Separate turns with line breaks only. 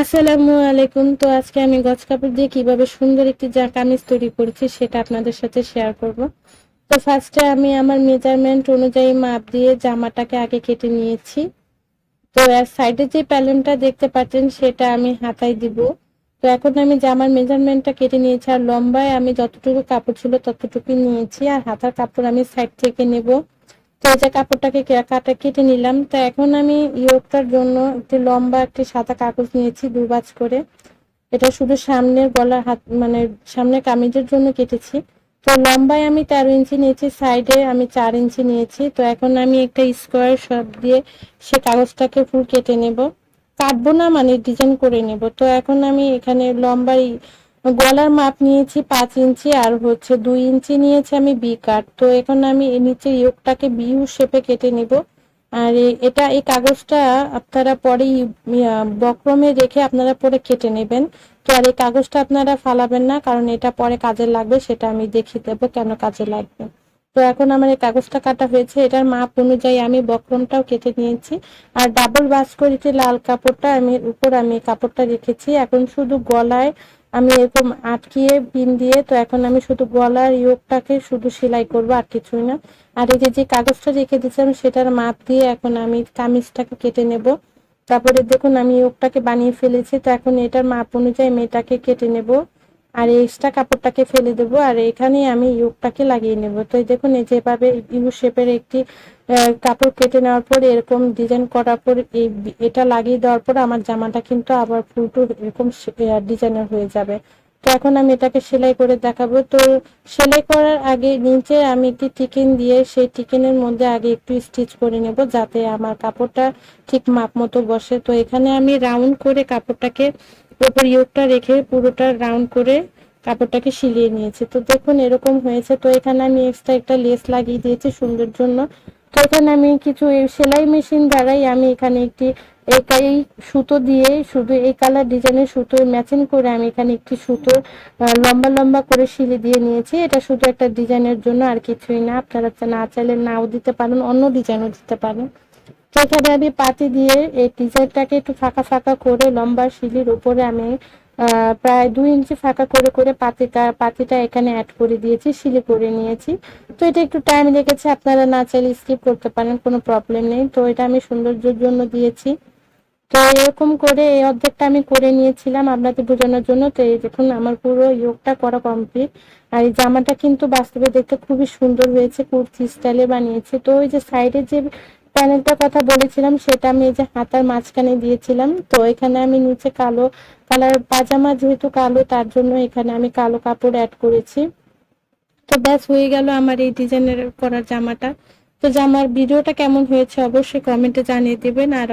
আসসালামু আলাইকুম। তো আজকে আমি গজ কাপড় দিয়ে কীভাবে সুন্দর একটি যা কামিজ তৈরি করেছি সেটা আপনাদের সাথে শেয়ার করব। তো ফার্স্টে আমি আমার মেজারমেন্ট অনুযায়ী মাপ দিয়ে জামাটাকে আগে কেটে নিয়েছি। তো সাইডে যে প্যালেনটা দেখতে পাচ্ছেন সেটা আমি হাতায় দিব। তো এখন আমি জামার মেজারমেন্টটা কেটে নিয়েছি আর লম্বায় আমি যতটুকু কাপড় ছিল ততটুকুই নিয়েছি আর হাতার কাপড় আমি সাইড থেকে নেব। যে কাপড়টাকে কাটা কেটে নিলাম। তো এখন আমি ইয়োগটার জন্য একটি লম্বা একটি সাদা কাগজ নিয়েছি দু বাজ করে। এটা শুধু সামনের গলার হাত মানে সামনের কামিজের জন্য কেটেছি। তো লম্বায় আমি তেরো ইঞ্চি নিয়েছি, সাইডে আমি চার ইঞ্চি নিয়েছি। তো এখন আমি একটা স্কোয়ার সব দিয়ে সে কাগজটাকে ফুল কেটে নেব। কাটবো না মানে ডিজাইন করে নেব। তো এখন আমি এখানে লম্বাই গলার মাপ নিয়েছি পাঁচ ইঞ্চি আর হচ্ছে দুই ইঞ্চি নিয়েছি আমি বি কাট তো এখন আমি নিচে ইয়োগটাকে বিউ শেপে কেটে নেব। আর এটা, এই কাগজটা আপনারা পরে বক্রমে রেখে আপনারা পরে কেটে নেবেন। তো আর এই কাগজটা আপনারা ফালাবেন না, কারণ এটা পরে কাজে লাগবে, সেটা আমি দেখিয়ে দেবো কেন কাজে লাগবে। তো এখন আমার এই কাগজটা কাটা হয়েছে। এটার মাপ অনুযায়ী আমি বক্রমটাও কেটে নিয়েছি। আর ডাবল বাস করেছি লাল কাপড়টা, আমি, উপর আমি কাপড়টা রেখেছি। এখন শুধু গলায় আমি এরকম আটকিয়ে পিন দিয়ে তো এখন আমি শুধু গলার ইয়োগটাকে শুধু সেলাই করব আর কিছুই না। আর এই যে যে কাগজটা রেখে দিয়েছিলাম, সেটার মাপ দিয়ে এখন আমি কামিজটাকে কেটে নেব। তারপরে দেখুন, আমি ইয়োগটাকে বানিয়ে ফেলেছি, তো এখন এটার মাপ অনুযায়ী মেয়েটাকে কেটে নেব। আর এক্সট্রা কাপড়টাকে ফেলে দেব আর এখানে আমি ইয়োগটাকে লাগিয়ে নেব। তো দেখুন, এই যেভাবে ইউ শেপের একটি কাপড় কেটে নেওয়ার পর এরকম ডিজাইন করার পর এই এটা লাগিয়ে দেওয়ার পর আমার জামাটা কিন্তু আবার ফুলটু এরকম ডিজাইনের হয়ে যাবে। তো এখন আমি এটাকে সেলাই করে দেখাবো। তো সেলাই করার আগে নিচে আমি একটি টিকিন দিয়ে সেই টিকিনের মধ্যে আগে একটু স্টিচ করে নেব যাতে আমার কাপড়টা ঠিক মাপ মতো বসে। তো এখানে আমি রাউন্ড করে কাপড়টাকে উপর ইয়োগটা রেখে পুরোটা রাউন্ড করে কাপড়টাকে সিলিয়ে নিয়েছি। তো দেখুন, এরকম হয়েছে। তো এখানে আমি এক্সট্রা একটা লেস লাগিয়ে দিয়েছি সুন্দর জন্য। তো এখানে আমি কিছু সেলাই মেশিন দ্বারাই আমি এখানে একটি এই সুতো দিয়ে শুধু এই কালার ডিজাইনের সুতো ম্যাচিং করে আমি এখানে একটি সুতো লম্বা লম্বা করে সিলি দিয়ে নিয়েছি। এটা শুধু একটা ডিজাইনের জন্য আর কিছুই না। আপনারা না চাইলে নাও দিতে পারেন, অন্য ডিজাইনও দিতে পারেন। তো এখানে আমি পাতি দিয়ে এই ডিজাইনটাকে একটু ফাঁকা ফাঁকা করে লম্বা শিলির উপরে আমি প্রায় দুই ইঞ্চি ফাঁকা করে করে পাতিটা পাতিটা এখানে অ্যাড করে দিয়েছি, শিলি করে নিয়েছি। তো এটা একটু টাইম লেগেছে, আপনারা না চাইলে স্কিপ করতে পারেন, কোনো প্রবলেম নেই। তো এটা আমি সৌন্দর্যের জন্য দিয়েছি। তো এরকম করে এই অর্ধেকটা আমি করে নিয়েছিলাম আপনাদের বোঝানোর জন্য। তো এই দেখুন, আমার পুরো ইয়োগটা করা কমপ্লিট আর এই জামাটা কিন্তু বাস্তবে দেখতে খুবই সুন্দর হয়েছে, কুর্তি স্টাইলে বানিয়েছে। তো ওই যে সাইডে যে প্যানেলটার কথা বলেছিলাম, সেটা আমি এই যে হাতার মাঝখানে দিয়েছিলাম। তো এখানে আমি নিচে কালো কালার, পাজামা যেহেতু কালো, তার জন্য এখানে আমি কালো কাপড় অ্যাড করেছি। তো ব্যাস, হয়ে গেল আমার এই ডিজাইনের করার জামাটা। তো জামার ভিডিওটা কেমন হয়েছে অবশ্যই কমেন্টে জানিয়ে দেবেন। আর